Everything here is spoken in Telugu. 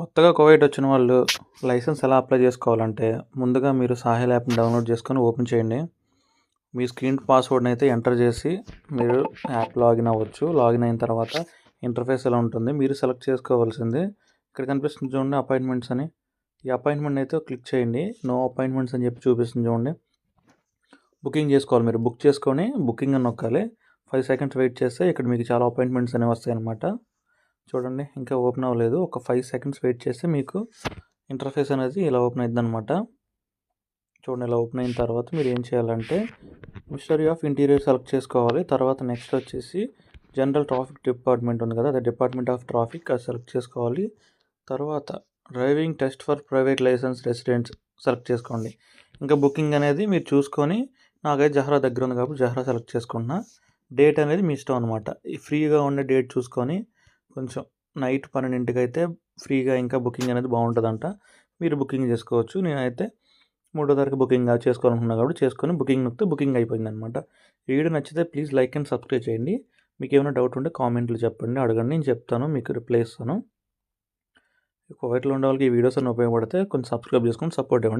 కొత్తగా కువైట్ వచ్చిన వాళ్ళు లైసెన్స్ ఎలా అప్లై చేసుకోవాలంటే ముందుగా మీరు సాహిల్ యాప్ని డౌన్లోడ్ చేసుకొని ఓపెన్ చేయండి. మీ స్క్రీన్ పాస్వర్డ్ని అయితే ఎంటర్ చేసి మీరు యాప్ లాగిన్ అవ్వచ్చు. లాగిన్ అయిన తర్వాత ఇంటర్ఫేస్ ఎలా ఉంటుంది మీరు సెలెక్ట్ చేసుకోవాల్సింది. ఇక్కడ కనిపిస్తుంది చూడండి అపాయింట్మెంట్స్ అని. ఈ అపాయింట్మెంట్ అయితే క్లిక్ చేయండి. నో అపాయింట్మెంట్స్ అని చెప్పి చూపిస్తుంది చూడండి. బుకింగ్ చేసుకోవాలి మీరు. బుక్ చేసుకొని బుకింగ్ అని నొక్కాలి. ఫైవ్ సెకండ్స్ వెయిట్ చేస్తే ఇక్కడ మీకు చాలా అపాయింట్మెంట్స్ అనేవి వస్తాయి అనమాట చూడండి ఇంకా ఓపెన్ అవ్వలేదు. ఒక ఫైవ్ సెకండ్స్ వెయిట్ చేస్తే మీకు ఇంటర్ఫేస్ అనేది ఇలా ఓపెన్ అవుతుంది అనమాట చూడండి ఇలా ఓపెన్ అయిన తర్వాత మీరు ఏం చేయాలంటే మిస్టరీ ఆఫ్ ఇంటీరియర్ సెలెక్ట్ చేసుకోవాలి. తర్వాత నెక్స్ట్ వచ్చేసి జనరల్ ట్రాఫిక్ డిపార్ట్మెంట్ ఉంది కదా అదే డిపార్ట్మెంట్ ఆఫ్ ట్రాఫిక్ అది సెలెక్ట్ చేసుకోవాలి. తర్వాత driving test for private license residents select చేసుకోండి. ఇంకా బుకింగ్ అనేది మీరు చూసుకొని నాకైతే జహ్రా దగ్గర ఉంది కాబట్టి జహ్రా సెలెక్ట్ చేసుకుంటున్నా. డేట్ అనేది మీ ఇష్టం అనమాట ఫ్రీగా ఉండే డేట్ చూసుకొని కొంచెం నైట్ పన్నెండింటికి అయితే ఫ్రీగా ఇంకా బుకింగ్ అనేది బాగుంటుందంట. మీరు బుకింగ్ చేసుకోవచ్చు. నేనైతే మూడో తారీఖు బుకింగ్ చేసుకోవాలనుకున్నా కాబట్టి చేసుకొని బుకింగ్ నొక్కితే బుకింగ్ అయిపోయింది అనమాట వీడియో నచ్చితే ప్లీజ్ లైక్ అండ్ సబ్స్క్రైబ్ చేయండి. మీకు ఏమైనా డౌట్ ఉంటే కామెంట్లు చెప్పండి. అడగండి. నేను చెప్తాను. మీకు రిప్లై ఇస్తాను. కోవిడ్లో ఉండే వాళ్ళకి ఈ వీడియోస్ అన్ని ఉపయోగపడితే కొంచెం సబ్స్క్రైబ్ చేసుకొని సపోర్ట్ ఇవ్వండి.